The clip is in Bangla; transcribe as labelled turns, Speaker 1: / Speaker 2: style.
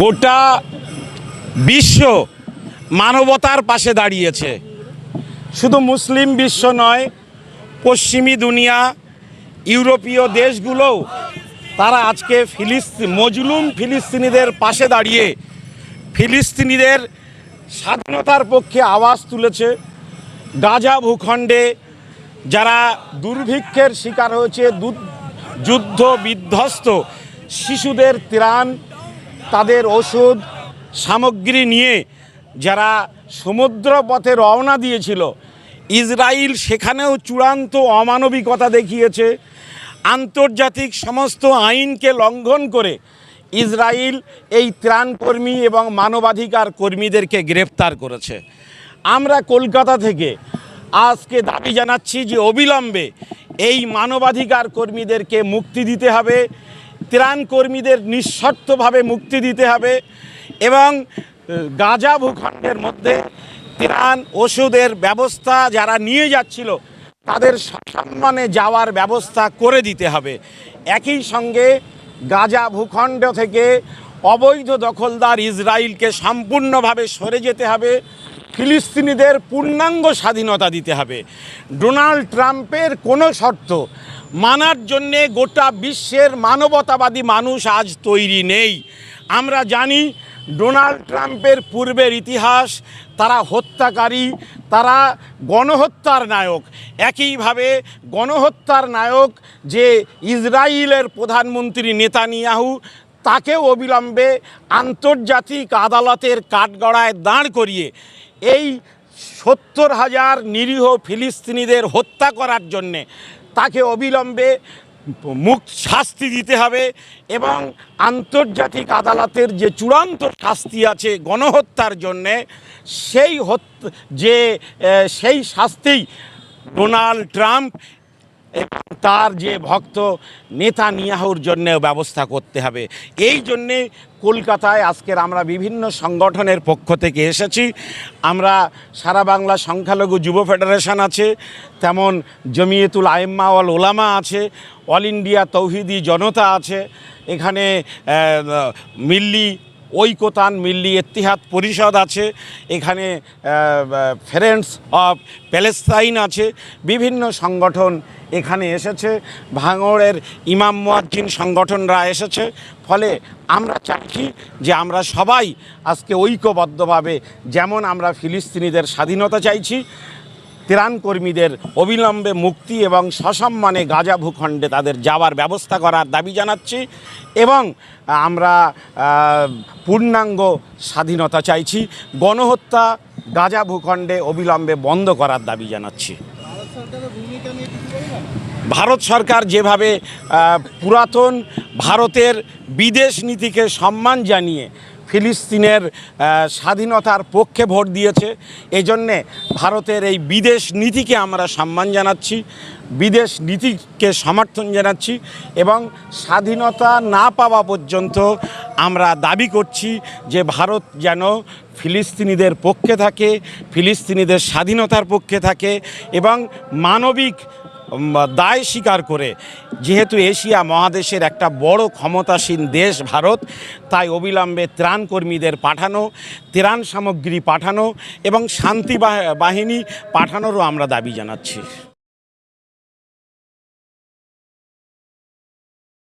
Speaker 1: গোটা বিশ্ব মানবতার পাশে দাঁড়িয়েছে। শুধু মুসলিম বিশ্ব নয়, পশ্চিমী দুনিয়া, ইউরোপীয় দেশগুলোও তারা আজকে ফিলিস্তিন মজলুম ফিলিস্তিনিদের পাশে দাঁড়িয়ে ফিলিস্তিনিদের স্বাধীনতার পক্ষে আওয়াজ তুলেছে। গাজা ভূখণ্ডে যারা দুর্ভিক্ষের শিকার হয়েছে যুদ্ধ বিধ্বস্ত শিশুদের ত্রাণ তাদের ওষুধ সামগ্রী নিয়ে যারা সমুদ্র পথে রওনা দিয়েছিল ইসরায়েল সেখানেও চূড়ান্ত অমানবিকতা দেখিয়েছে। আন্তর্জাতিক সমস্ত আইনকে লঙ্ঘন করে ইসরায়েল এই ত্রাণকর্মী এবং মানবাধিকার কর্মীদেরকে গ্রেপ্তার করেছে। আমরা কলকাতা থেকে আজকে দাবি জানাচ্ছি যে অবিলম্বে এই মানবাধিকার কর্মীদেরকে মুক্তি দিতে হবে। ত্রাণ কর্মীদের নিঃশর্তভাবে মুক্তি দিতে হবে এবং গাজা ভূখণ্ডের মধ্যে ত্রাণ ওষুধের ব্যবস্থা যারা নিয়ে যাচ্ছিল তাদের সম্মানে যাওয়ার ব্যবস্থা করে দিতে হবে। একই সঙ্গে গাজা ভূখণ্ড থেকে অবৈধ দখলদার ইসরায়েলকে সম্পূর্ণভাবে সরে যেতে হবে। ফিলিস্তিনিদের পূর্ণাঙ্গ স্বাধীনতা দিতে হবে। ডোনাল্ড ট্রাম্পের কোনো শর্ত মানার জন্যে গোটা বিশ্বের মানবতাবাদী মানুষ আজ তৈরি নেই। আমরা জানি ডোনাল্ড ট্রাম্পের পূর্বের ইতিহাস, তারা হত্যাকারী, তারা গণহত্যার নায়ক। একইভাবে গণহত্যার নায়ক যে ইসরায়েলের প্রধানমন্ত্রী নেতানিয়াহু, তাকেও অবিলম্বে আন্তর্জাতিক আদালতের কাঠগড়ায় দাঁড় করিয়ে এই সত্তর হাজার নিরীহ ফিলিস্তিনিদের হত্যা করার জন্যে তাকে অবিলম্বে মুখ শাস্তি দিতে হবে এবং আন্তর্জাতিক আদালতের যে চূড়ান্ত শাস্তি আছে গণহত্যার জন্যে সেই যে সেই শাস্তি ডোনাল্ড ট্রাম্প তার যে ভক্ত নেতা নিয়াহুর জন্য ব্যবস্থা করতে হবে। এই জন্যে কলকাতায় আজকের আমরা বিভিন্ন সংগঠনের পক্ষ থেকে এসেছি। আমরা সারা বাংলা সংখ্যালঘু যুব ফেডারেশন আছে, তেমন জমিয়েতুল আইম্মা অল ওলামা আছে, অল ইন্ডিয়া তৌহিদি জনতা আছে, এখানে মিল্লি ঐকতান মিল্লি এত্তিহাদ পরিষদ আছে, এখানে ফ্রেন্ডস অফ প্যালেস্তাইন আছে, বিভিন্ন সংগঠন এখানে এসেছে, ভাঙড়ের ইমাম মুয়াজ্জিন সংগঠনরা এসেছে, ফলে আমরা চাইছি যে আমরা সবাই আজকে ঐক্যবদ্ধভাবে, যেমন আমরা ফিলিস্তিনিদের স্বাধীনতা চাইছি ত্রাণ কর্মীদের অবিলম্বে মুক্তি এবং সসম্মানে গাজা ভূখণ্ডে তাদের যাওয়ার ব্যবস্থা করার দাবি জানাচ্ছি এবং আমরা পূর্ণাঙ্গ স্বাধীনতা চাইছি, গণহত্যা গাজা ভূখণ্ডে অবিলম্বে বন্ধ করার দাবি জানাচ্ছি। ভারত সরকার যেভাবে পুরাতন ভারতের বিদেশ নীতিকে সম্মান জানিয়ে ফিলিস্তিনের স্বাধীনতার পক্ষে ভোট দিয়েছে। এজন্যে ভারতের এই বিদেশ নীতিকে আমরা সম্মান জানাচ্ছি, বিদেশ নীতিকে সমর্থন জানাচ্ছি এবং স্বাধীনতা না পাওয়া পর্যন্ত আমরা দাবি করছি যে ভারত যেন ফিলিস্তিনিদের পক্ষে থাকে, ফিলিস্তিনিদের স্বাধীনতার পক্ষে থাকে এবং মানবিক দায় স্বীকার করে, যেহেতু এশিয়া মহাদেশের একটা বড় ক্ষমতাসীন দেশ ভারত, তাই অবিলম্বে ত্রাণ কর্মীদের পাঠানো, ত্রাণ সামগ্রী পাঠানো এবং শান্তি বাহ- বাহিনী পাঠানোরও আমরা দাবি জানাচ্ছি।